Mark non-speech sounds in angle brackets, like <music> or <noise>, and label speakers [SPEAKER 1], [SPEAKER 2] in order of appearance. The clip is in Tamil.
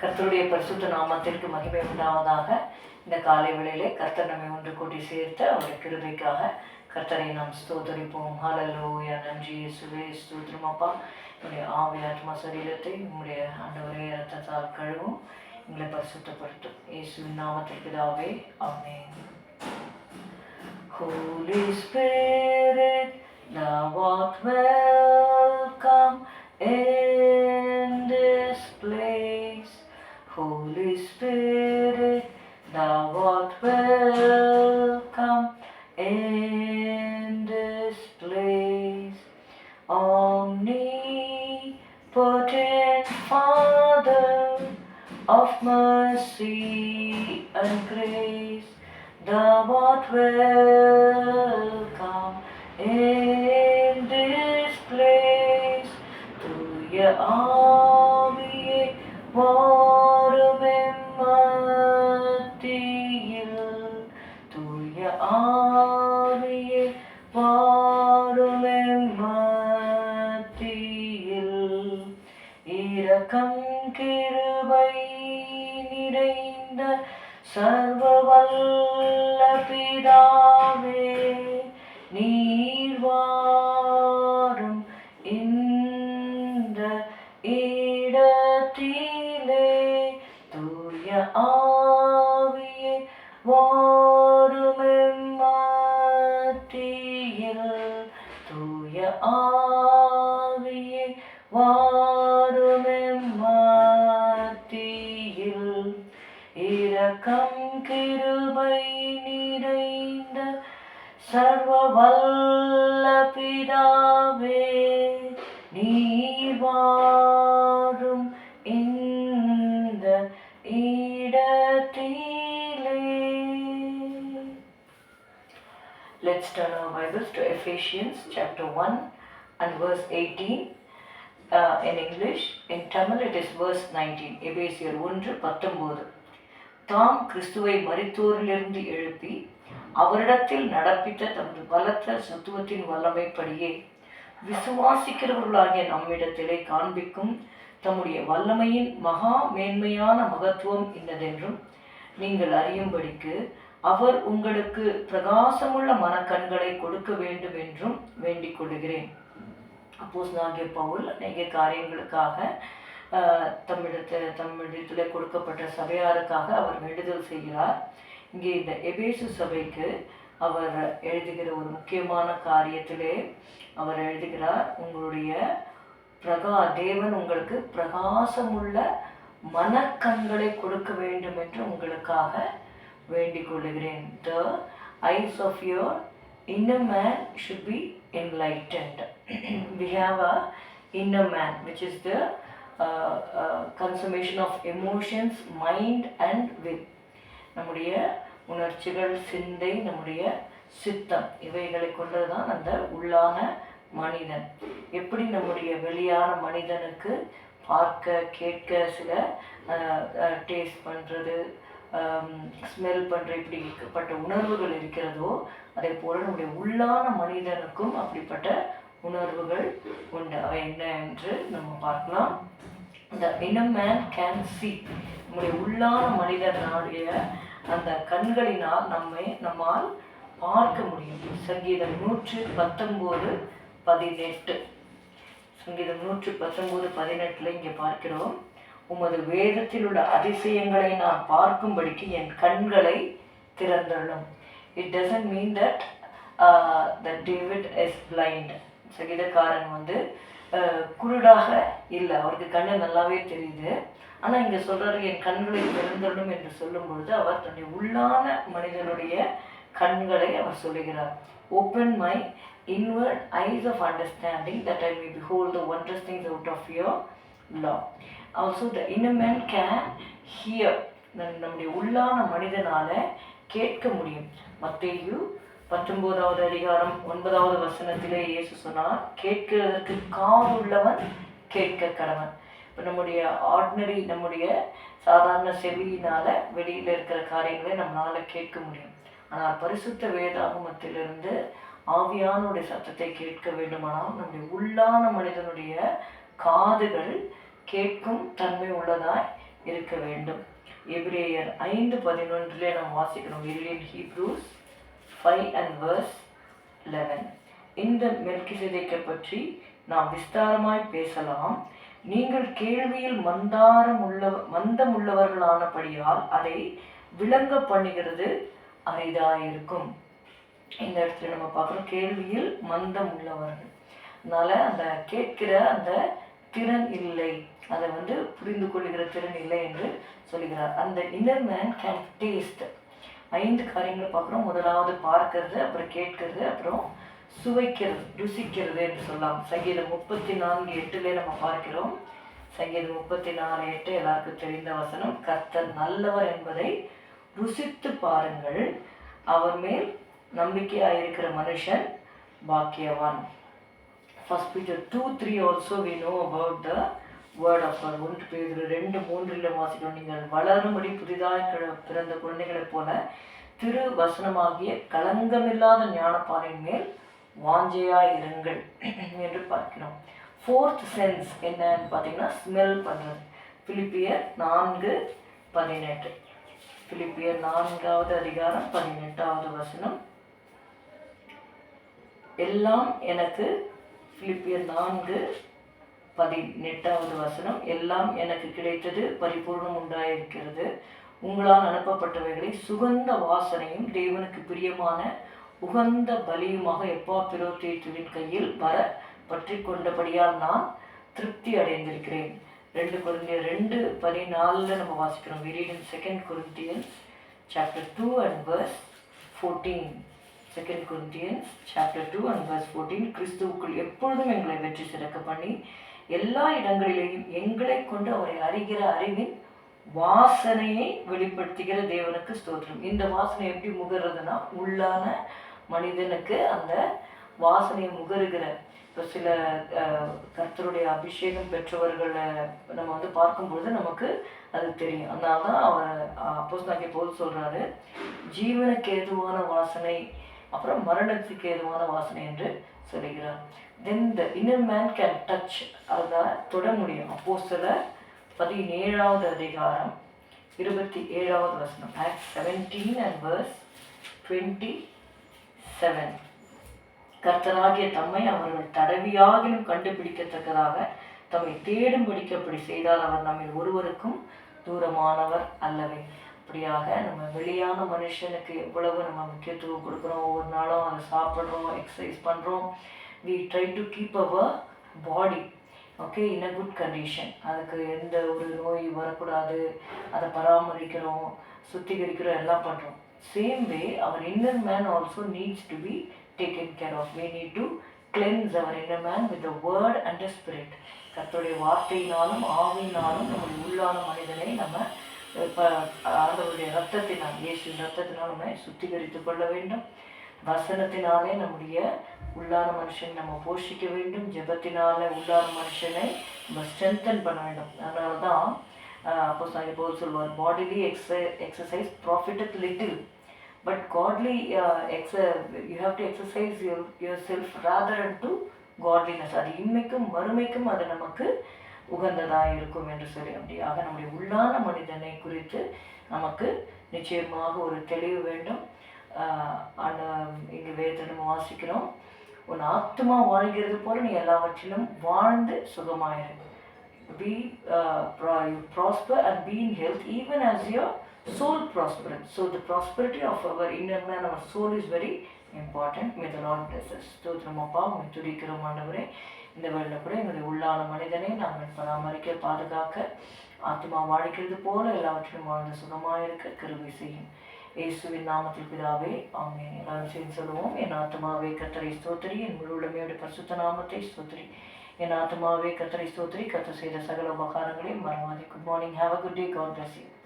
[SPEAKER 1] கர்த்தருடைய பரிசுத்த நாமத்திற்கு மகிமை உண்டாவதாக இந்த காலை வேளையிலே கர்த்தர் நம்மை ஒன்று கூட்டி சேர்த்து அவருடைய கிருபைக்காக கர்த்தரை நாம் ஸ்தோத்தரிப்போம் ஹலலோயா நன்றி சுவே ஸ்தோத்திரமாப்பா என்னுடைய ஆவி ஆத்மா சரீரத்தை உங்களுடைய ஆண்டவரே ரத்தத்தால் கழுவும் எங்களை பரிசுத்தப்படுத்தும் இயேசுவின் நாமத்திற்கு தாவே ஆமே Holy Spirit, thou art welcome. of mercy and grace, thou art welcome in this place. To your army, മത്തിയിൽ തുയ ആവിയെ വാടുമെമ്മത്തിയിൽ ഇരക്കം കിരുവൈ நிறைந்த சர்வ வல்ல பிதாவே நீர்வாரும் இந்த இடத்திலே தூய ஆ இரக்கம் கிருபை நிறைந்த சர்வ வல்ல பிதாவே வாரும வாரும் இடத்திலே Let's turn our Bibles to Ephesians chapter 1 and verse 18. Uh, in English, in Tamil it is verse 19. தாம் கிறிஸ்துவை மறித்தோரிலிருந்து எழுப்பி அவரிடத்தில் நடப்பித்த தமது பலத்த சத்துவத்தின் வல்லமைப்படியே விசுவாசிக்கிறவர்களாகிய நம்மிடத்திலே காண்பிக்கும் தம்முடைய வல்லமையின் மகா மேன்மையான மகத்துவம் இன்னதென்றும் நீங்கள் அறியும்படிக்கு அவர் உங்களுக்கு பிரகாசமுள்ள மனக்கண்களை கொடுக்க வேண்டும் என்றும் வேண்டிக் கொள்கிறேன் அப்போஸ் நாகிய பவுல் அநேக காரியங்களுக்காக தமிழத்தில் தம்மிடத்தில் கொடுக்கப்பட்ட சபையாருக்காக அவர் வேண்டுதல் செய்கிறார் இங்கே இந்த எபேசு சபைக்கு அவர் எழுதுகிற ஒரு முக்கியமான காரியத்திலே அவர் எழுதுகிறார் உங்களுடைய பிரகா தேவன் உங்களுக்கு பிரகாசமுள்ள மனக்கண்களை கொடுக்க வேண்டும் என்று உங்களுக்காக வேண்டிக் கொள்ளுகிறேன் the eyes of your inner man should be enlightened. <clears throat> we have a inner man which is the consummation of emotions mind and will நம்முடைய உணர்ச்சிகள் சிந்தை நம்முடைய சித்தம் இவைகளை தான் அந்த உள்ளான மனிதன் எப்படி நம்முடைய வெளியான மனிதனுக்கு பார்க்க கேட்க சில டேஸ்ட் uh, uh, பண்ணுறது ஸ்மெல் um, பண்ணுற இப்படிப்பட்ட உணர்வுகள் இருக்கிறதோ அதே போல் நம்முடைய உள்ளான மனிதனுக்கும் அப்படிப்பட்ட உணர்வுகள் உண்டு அவை என்ன என்று நம்ம பார்க்கலாம் இந்த இனம் மேன் கேன் சி நம்முடைய உள்ளான மனிதனுடைய அந்த கண்களினால் நம்மை நம்மால் பார்க்க முடியும் சங்கீதம் நூற்று பத்தொம்போது பதினெட்டு சங்கீதம் நூற்று பத்தொம்போது பதினெட்டில் இங்கே பார்க்கிறோம் உமது வேதத்தில் உள்ள அதிசயங்களை நான் பார்க்கும்படிக்கு என் கண்களை திறந்துள்ளோம் it doesn't mean that that David is blind சகிதக்காரன் வந்து குருடாக இல்லை அவருக்கு கண்ணு நல்லாவே தெரியுது ஆனால் இங்கே சொல்கிறாரு என் கண்களை திறந்தடும் என்று சொல்லும் பொழுது அவர் தன்னுடைய உள்ளான மனிதனுடைய கண்களை அவர் சொல்லுகிறார் open my inward eyes of understanding that I me behold the wondrous things out of your law also the men can hear நம்முடைய உள்ளான மனிதனால் கேட்க முடியும் மற்ற பத்தொன்பதாவது அதிகாரம் ஒன்பதாவது வசனத்திலே இயேசு சொன்னார் கேட்கிறதற்கு காது உள்ளவன் கேட்க கடவன் இப்போ நம்முடைய ஆர்டினரி நம்முடைய சாதாரண செவியினால வெளியில் இருக்கிற காரியங்களை நம்மளால் கேட்க முடியும் ஆனால் பரிசுத்த வேதாகமத்திலிருந்து ஆவியானுடைய சத்தத்தை கேட்க வேண்டுமானால் நம்முடைய உள்ளான மனிதனுடைய காதுகள் கேட்கும் தன்மை உள்ளதாய் இருக்க வேண்டும் எபிரேயர் ஐந்து பதினொன்றிலே நாம் வாசிக்கணும் இரிலியன் Hebrews five and verse eleven இந்த மெல்கிசேதேக்கை பற்றி நாம் விஸ்தாரமாய் பேசலாம் நீங்கள் கேள்வியில் மந்தாரம் உள்ள மந்தம் உள்ளவர்களானபடியால் அதை விளங்க பண்ணுகிறது அரிதாயிருக்கும் இந்த இடத்துல நம்ம பார்க்குறோம் கேள்வியில் மந்தம் உள்ளவர்கள் அதனால அந்த கேட்கிற அந்த திறன் இல்லை அதை வந்து புரிந்து கொள்கிற திறன் இல்லை என்று சொல்லுகிறார் அந்த இன்னர் மேன் கேன் டேஸ்ட் ஐந்து காரியங்களை பார்க்குறோம் முதலாவது பார்க்கறது அப்புறம் கேட்கறது அப்புறம் சுவைக்கிறது ருசிக்கிறது என்று சொல்லலாம் சங்கீதம் முப்பத்தி நான்கு எட்டுல நம்ம பார்க்கிறோம் சங்கீதம் முப்பத்தி நாலு எட்டு எல்லாருக்கும் தெரிந்த வசனம் கர்த்தர் நல்லவர் என்பதை ருசித்து பாருங்கள் அவர் மேல் நம்பிக்கையாக இருக்கிற மனுஷன் பாக்கியவான் first Peter two three also we know about the word of God ஒன்று பேர் ரெண்டு மூன்றில் வாசிக்கணும் நீங்கள் வளரும்படி புதிதாக பிறந்த குழந்தைகளைப் போல திரு வசனமாகிய களங்கமில்லாத ஞானப்பாறையின் மேல் வாஞ்சையாக இருங்கள் <clears throat> என்று பார்க்கிறோம் ஃபோர்த் சென்ஸ் என்னன்னு பார்த்தீங்கன்னா ஸ்மெல் பண்ணுறது பிலிப்பியர் நான்கு பதினெட்டு பிலிப்பியர் நான்காவது அதிகாரம் பதினெட்டாவது வசனம் எல்லாம் எனக்கு பிலிப்பியர் நான்கு பதினெட்டாவது வசனம் எல்லாம் எனக்கு கிடைத்தது பரிபூர்ணம் உண்டாயிருக்கிறது உங்களால் அனுப்பப்பட்டவைகளை சுகந்த வாசனையும் தேவனுக்கு பிரியமான உகந்த பலியுமாக எப்பா பிரோத்தேற்றுவின் கையில் வர பற்றி கொண்டபடியால் நான் திருப்தி அடைந்திருக்கிறேன் ரெண்டு குருந்தியர் ரெண்டு பதினாலில் நம்ம வாசிக்கிறோம் விரியன் second Corinthian chapter two and verse fourteen second Corinthian chapter two and verse fourteen கிறிஸ்துவுக்குள் எப்பொழுதும் எங்களை வெற்றி சிறக்க பண்ணி எல்லா இடங்களிலேயும் எங்களை கொண்டு அவரை அறிகிற அறிவின் வாசனையை வெளிப்படுத்துகிற தேவனுக்கு ஸ்தோத்திரம் இந்த வாசனை எப்படி முகர்றதுன்னா உள்ளான மனிதனுக்கு அந்த வாசனையை முகருகிற இப்போ சில கர்த்தருடைய அபிஷேகம் பெற்றவர்களை நம்ம வந்து பார்க்கும்பொழுது நமக்கு அது தெரியும் அதனால தான் அவர் அப்போஸ் நாங்கள் போது சொல்கிறாரு ஜீவனுக்கு ஏதுவான வாசனை அப்புறம் மரணத்துக்கு ஏதுவான வாசனை என்று சரிங்களா then the inner man can touch அதை தொட முடியும் அப்போ சில பதினேழாவது அதிகாரம் இருபத்தி ஏழாவது வசனம் act seventeen and verse twenty seven கர்த்தராகிய தம்மை அவர்கள் தடவியாகினும் கண்டுபிடிக்கத்தக்கதாக தம்மை தேடும்படிக்கு அப்படி செய்தால் அவர் நம்ம ஒருவருக்கும் தூரமானவர் அல்லவே இப்படியாக நம்ம வெளியான மனுஷனுக்கு எவ்வளவு நம்ம முக்கியத்துவம் கொடுக்குறோம் ஒவ்வொரு நாளும் அதை சாப்பிட்றோம் எக்ஸசைஸ் பண்ணுறோம் we try to keep our body okay in a good condition அதுக்கு எந்த ஒரு நோய் வரக்கூடாது அதை பராமரிக்கிறோம் சுத்திகரிக்கிறோம் எல்லாம் பண்ணுறோம் same way our inner man also needs to be taken care of we need to cleanse our inner man with the word and a spirit கத்தோடைய வார்த்தையினாலும் ஆவினாலும் நம்ம உள்ளான மனிதனை நம்ம ஆண்டவருடைய ரத்தத்தினால் இயேசு ரத்தத்தினால் நம்மை சுத்திகரித்துக் கொள்ள வேண்டும் வசனத்தினாலே நம்முடைய உள்ளான மனுஷன் நம்ம போஷிக்க வேண்டும் ஜபத்தினால உள்ளான மனுஷனை நம்ம ஸ்ட்ரென்தன் பண்ண வேண்டும் அதனால தான் அப்போ சாய் போல் சொல்வார் bodily ex exercise profit little but godly எக்ஸ you have to exercise your yourself rather and to godliness அது இன்மைக்கும் மறுமைக்கும் அது நமக்கு உகந்ததாக இருக்கும் என்று சொல்லி அப்படியாக நம்முடைய உள்ளான மனிதனை குறித்து நமக்கு நிச்சயமாக ஒரு தெளிவு வேண்டும் இங்கு வேதனம் வாசிக்கிறோம் உன் ஆத்மா வாழ்கிறது போல நீ எல்லாவற்றிலும் வாழ்ந்து சுகமாயிரு be you prosper and be in health even as your soul prosperance. So the prosperity of our inner man, our is very very important. May the Lord உங்களை துடிக்கிறோம் ஆண்டவரே இந்த வழியில் கூட எங்களுடைய உள்ளான மனிதனை நாங்கள் பராமரிக்க பாதுகாக்க ஆத்மா வாழ்க்கிறது போல எல்லாவற்றையும் வாழ்ந்து சுகமாக இருக்க கருவை செய்யும் இயேசுவின் நாமத்தில் பிதாவே அவங்க எல்லாரும் சேர்ந்து சொல்லுவோம் என் ஆத்மாவே கத்தரை ஸ்தோத்திரி என் முழு உடமையோட பரிசுத்த நாமத்தை ஸ்தோத்திரி என் ஆத்மாவே கத்தரை ஸ்தோத்திரி கத்த செய்த சகல உபகாரங்களையும் மறவாதே good morning have a good day God bless you